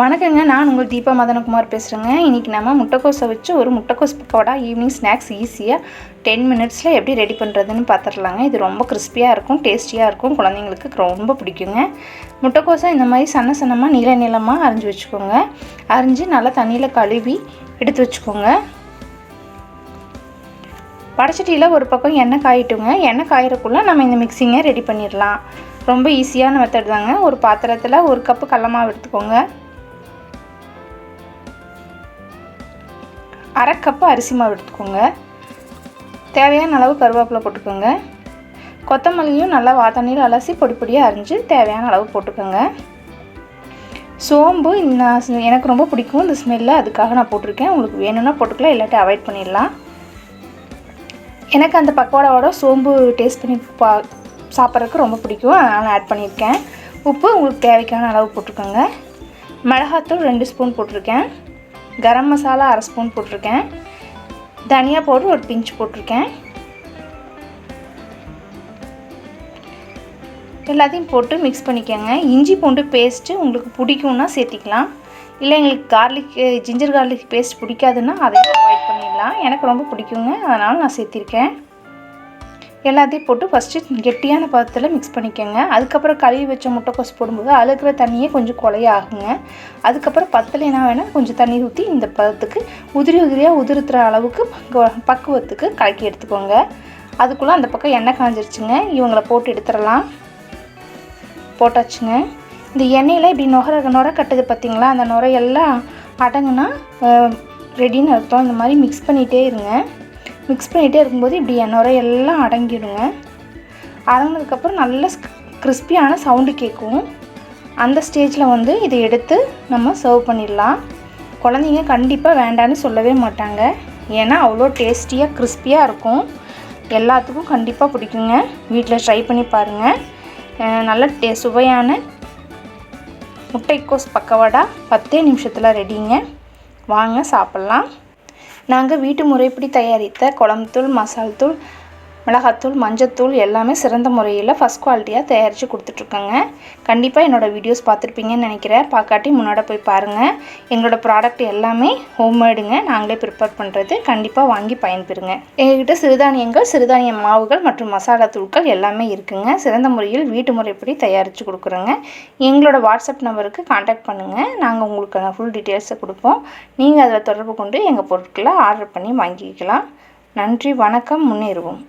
வணக்கங்க நான் உங்கள் தீபா மதனகுமார் பேசுகிறேங்க இன்றைக்கி நம்ம முட்டைக்கோஸை வச்சு ஒரு முட்டைக்கோஸ் பக்கோடா ஈவினிங் ஸ்நாக்ஸ் ஈஸியாக டென் மினிட்ஸில் எப்படி ரெடி பண்ணுறதுன்னு பார்த்துடலாங்க இது ரொம்ப கிறிஸ்பியாக இருக்கும் டேஸ்டியாக இருக்கும் குழந்தைங்களுக்கு ரொம்ப பிடிக்குங்க. முட்டைக்கோஸை இந்த மாதிரி சன்ன சன்னமாக நீள நீளமாக அரிஞ்சு வச்சுக்கோங்க. அரிஞ்சு நல்லா தண்ணியில் கழுவி எடுத்து வச்சுக்கோங்க. வடச்சட்டியில் ஒரு பக்கம் எண்ணெய் காயிட்டுங்க. எண்ணெய் காயிறக்குள்ளே நம்ம இந்த மிக்சிங்கை ரெடி பண்ணிடலாம் ரொம்ப ஈஸியான மெத்தட் தாங்க. ஒரு பாத்திரத்தில் ஒரு கப்பு கடல எடுத்துக்கோங்க. அரை கப்பு அரிசி மாவு எடுத்துக்கோங்க. தேவையான அளவு கருவேப்பிலை போட்டுக்கோங்க. கொத்தமல்லியும் நல்லா வா தண்ணியில் அலசி பொடி பொடியாக அரிஞ்சு தேவையான அளவு போட்டுக்கோங்க. சோம்பு நான் எனக்கு ரொம்ப பிடிக்கும் இந்த ஸ்மெல்லை அதுக்காக நான் போட்டிருக்கேன். உங்களுக்கு வேணும்னா போட்டுக்கலாம் இல்லாட்டி அவாய்ட் பண்ணிடலாம். எனக்கு அந்த பக்கோடாவோட சோம்பு டேஸ்ட் பண்ணி பா சாப்பிட்றதுக்கு ரொம்ப பிடிக்கும். அதனால் ஆட் பண்ணியிருக்கேன். உப்பு உங்களுக்கு தேவைக்கான அளவு போட்டிருக்கோங்க மிளகாத்தூள் ரெண்டு ஸ்பூன் போட்டிருக்கேன். கரம் மசாலா அரை ஸ்பூன் போட்டிருக்கேன். தனியா பவுடர் ஒரு பிஞ்ச் போட்டிருக்கேன். எல்லாத்தையும் போட்டு மிக்ஸ் பண்ணிக்கோங்க. இஞ்சி பூண்டு பேஸ்ட்டு உங்களுக்கு பிடிக்கும்னா சேர்த்திக்கலாம். இல்லை எங்களுக்கு கார்லிக் ஜிஞ்சர் கார்லிக் பேஸ்ட் பிடிக்காதுன்னா அதையும் அவாய்ட் பண்ணிடலாம். எனக்கு ரொம்ப பிடிக்குங்க. அதனால் நான் சேர்த்திருக்கேன். எல்லாத்தையும் போட்டு ஃபஸ்ட்டு கெட்டியான பதத்தில் மிக்ஸ் பண்ணிக்கோங்க. அதுக்கப்புறம் கழுவி வச்ச முட்டைக்கோஸ் போடும்போது அதில் தண்ணியே கொஞ்சம் கொலையாகுங்க அதுக்கப்புறம் பத்தலைனா வேணால் கொஞ்சம் தண்ணி ஊற்றி இந்த பதத்துக்கு உதிரி உதிரியாக உதிர்த்துற அளவுக்கு பக்குவத்துக்கு கலக்கி எடுத்துக்கோங்க. அதுக்குள்ளே அந்த பக்கம் எண்ணெய் காஞ்சிருச்சுங்க. இவங்களை போட்டு எடுத்துடலாம். போட்டாச்சுங்க. இந்த எண்ணெயில் இப்படி நுர நுர கட்டுது பார்த்திங்களா அந்த நுரையெல்லாம் அடங்குனா ரெடின்னு அர்த்தம். இந்த மாதிரி மிக்ஸ் பண்ணிகிட்டே இருங்க. மிக்ஸ் பண்ணிகிட்டே இருக்கும்போது இப்படி நுரையெல்லாம் அடங்கிடுங்க. அடங்கினதுக்கப்புறம் நல்ல கிறிஸ்பியான சவுண்டு கேட்கும். அந்த ஸ்டேஜில் வந்து இதை எடுத்து நம்ம சர்வ் பண்ணிடலாம். குழந்தைங்க கண்டிப்பாக வேண்டான்னு சொல்லவே மாட்டாங்க. ஏன்னா அவ்வளோ டேஸ்டியாக கிறிஸ்பியாக இருக்கும். எல்லாத்துக்கும் கண்டிப்பாக பிடிக்குங்க. வீட்டில் ட்ரை பண்ணி பாருங்கள் நல்ல டே சுவையான முட்டைக்கோஸ் பக்கவடா. பத்தே நிமிஷத்தில் ரெடிங்க. வாங்க சாப்பிட்லாம். நாங்கள் வீட்டு முறைப்படி தயாரித்த குழம்புத்தூள் மசால் தூள் மிளகாத்தூள் மஞ்சத்தூள் எல்லாமே சிறந்த முறையில் ஃபஸ்ட் குவாலிட்டியாக தயாரித்து கொடுத்துட்ருக்கோங்க. கண்டிப்பாக என்னோடய வீடியோஸ் பார்த்துருப்பீங்கன்னு நினைக்கிறேன். பார்க்காட்டி முன்னாடி போய் பாருங்கள் எங்களோட ப்ராடக்ட் எல்லாமே ஹோம்மேடுங்க நாங்களே ப்ரிப்பேர் பண்ணுறது கண்டிப்பாக வாங்கி பயன்பெறுங்க. எங்ககிட்ட சிறுதானியங்கள் சிறுதானிய மாவுகள் மற்றும் மசாலா தூள்கள் எல்லாமே இருக்குங்க. சிறந்த முறையில் வீட்டு முறைப்படி தயாரித்து கொடுக்குறோங்க. எங்களோட வாட்ஸ்அப் நம்பருக்கு காண்டாக்ட் பண்ணுங்கள் நாங்கள் உங்களுக்கு ஃபுல் டீட்டெயில்ஸை கொடுப்போம். நீங்கள் அதில் தொடர்பு கொண்டு எங்கள் பொருட்களை ஆர்டர் பண்ணி வாங்கிக்கலாம். நன்றி வணக்கம் முன்னேறுவோம்.